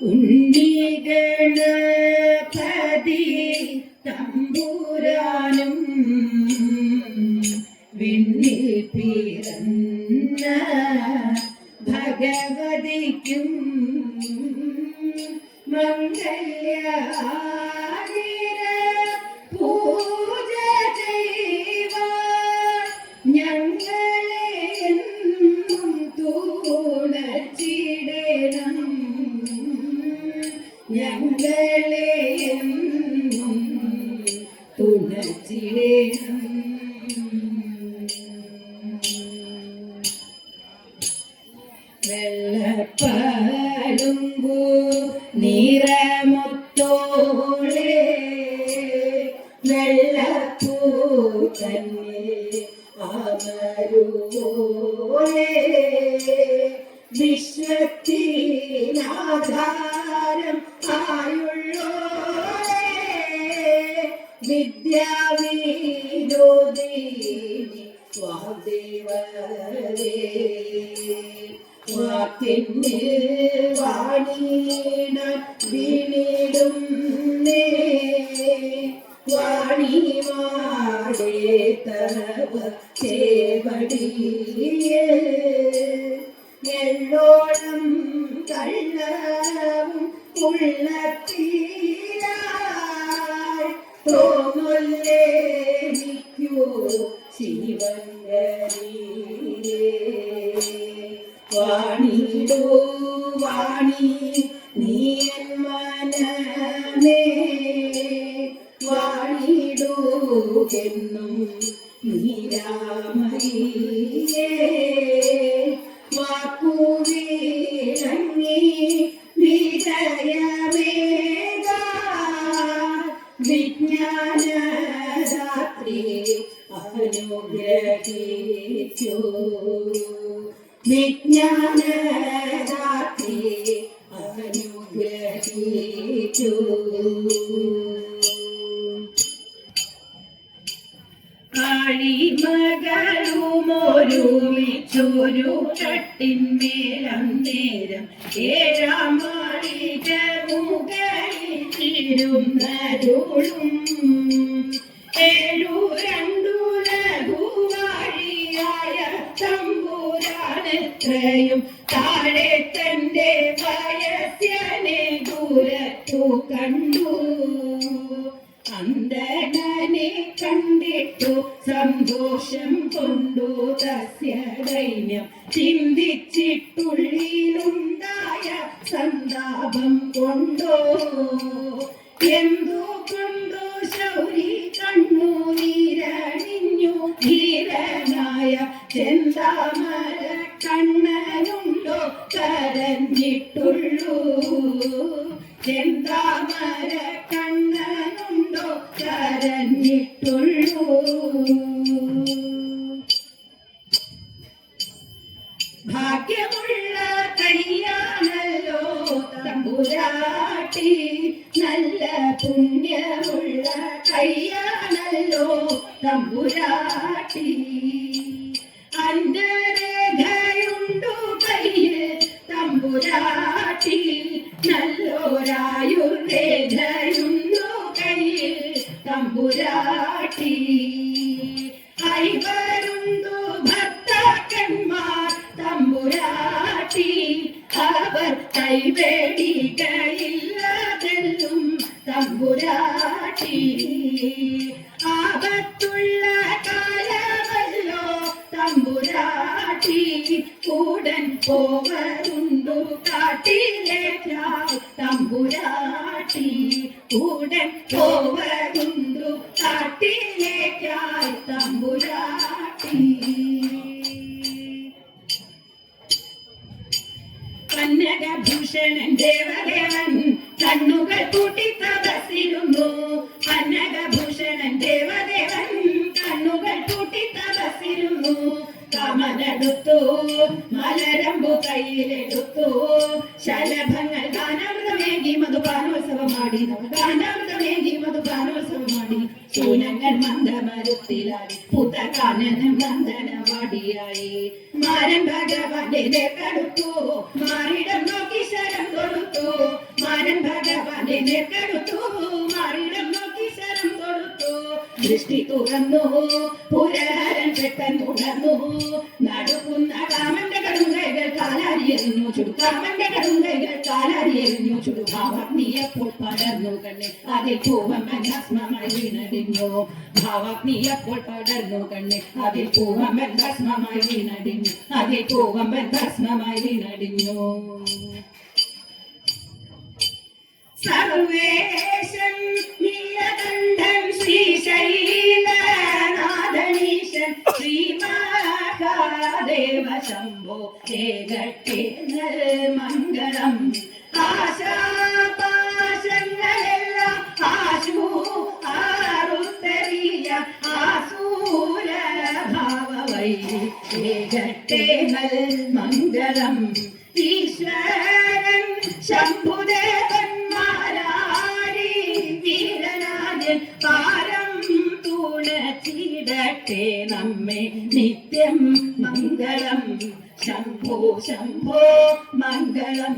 ഉണ്ണിഗണപതി തമ്പൂരാനും വിണ്ണിൽ പിറന്ന ഭഗവതിക്കും മംഗല്യ വെള്ളപ്പൂ തന്നെ വിശ്വത്തിനാധാരം ആയുള്ളോളെ വിദ്യാവിനോദിനി സ്വാദേവരേ വാക്കിന് വാണീണ വീണിടും നേ എള്ളോളം കള്ളവും ഉള്ളത്തിലായി തോമല്ലേ നിൽക്കൂ വാണി നീയൻ എന്നും നീരാമരിയേ വിജ്ഞാനരാത്രി അനുഗ്രഹിച്ചു. വിജ്ഞാനരാത്രി അനുഗ്രഹിച്ചു. കാളിമകളുമൊരുമിച്ചൊരു കട്ടിന്മേലം നേരം ഏഴാം മാളിക മുകളിലിരുന്നരുളും ഏഴു രണ്ടു ലഘുവാഴിയായ തമ്പുരാനെത്രയും താഴെ തന്റെ ദൂരത്തു കണ്ടു. അന്തണനെ കണ്ടിട്ടു സന്തോഷം കൊണ്ടു തസ്യ ദൈന്യം. ചിന്തിച്ചിട്ടുള്ളിലുണ്ടായ സന്താപം കൊണ്ടോ? എന്തു കൊണ്ടോ ശൗരി കണ്ണു നീരണിഞ്ഞു ധീരനായ ചെന്താമര കണ്ണനുണ്ടോ കരഞ്ഞിട്ടുള്ളൂ. ചെന്താമര കണ്ണനുണ്ടോ കരഞ്ഞിട്ടുള്ളൂ. തമ്പുരാട്ടി നല്ല പുണ്യമുള്ള കയ്യാണല്ലോ തമ്പുരാട്ടി. അന്തരേഖയുണ്ടു കയ്യിൽ തമ്പുരാട്ടി. നല്ലോരായുർവേദയുണ്ടു കയ്യിൽ തമ്പുരാട്ടി തമ്പുരാട്ടി ഉടൻ പോവരുണ്ടു കാട്ടിലേക്കാൾ തമ്പുരാട്ടി ഉടൻ പോവരുണ്ടു കാട്ടിലേക്കാൾ തമ്പുരാട്ടി പാടി. ജീവിതപാനവസരമാടി ശൂനങ്ങൾ മന്ദമരത്തിലായി പുതകാനനം വന്ദനവാടിയായി മാരൻ ഭഗവാനെ കടുത്തു. മാറിടം നോക്കി ശരം കൊടുത്തു മാരൻ ഭഗവാനെ കടുത്തു. മാറിടം നോക്കി ശരം കൊടുത്തു ദൃഷ്ടി തുറന്നു. പുര കാലാരിയെറിഞ്ഞു ചുടുക്കാമന്റെ കടുങ്കൈകൾ കാലാരിയെറിഞ്ഞു ചുടുഭാവഗ്നിയപ്പോൾ പടർന്നു കണ്ണെ അതിൽ പൂവമ്മൻ ഭസ്മമായി വീണടിഞ്ഞു ഭാവഗ്നിയപ്പോൾ പടർന്നു കണ്ണെ അതിൽ പൂവമ്മൻ ഭസ്മമായി വീണടിഞ്ഞു അതിൽ പൂവമ്മൻ ഭസ്മമായി വീണടിഞ്ഞു സർവേശൻ നീലകണ്ഠൻ ശ്രീശൈലനാഥനീശൻ ശ്രീമഹാദേവ ശംഭോ കേകട്ടെ മംഗളം ആശാപാശങ്ങളെല്ലാം ആശു ആറുത്തരിയ ആസൂര ഭാവവൈ കേകട്ടെ മംഗളം ഈശ്വരൻ ശംഭുദേവന്മാരാരി വീരനാഥൻ പാരം തുണച്ചിടട്ടെ നമ്മെ നിത്യം ശംഭോ മംഗളം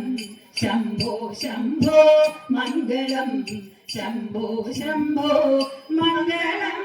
ശംഭോ ശംഭോ മംഗളം ശംഭോ ശംഭോ മംഗളം.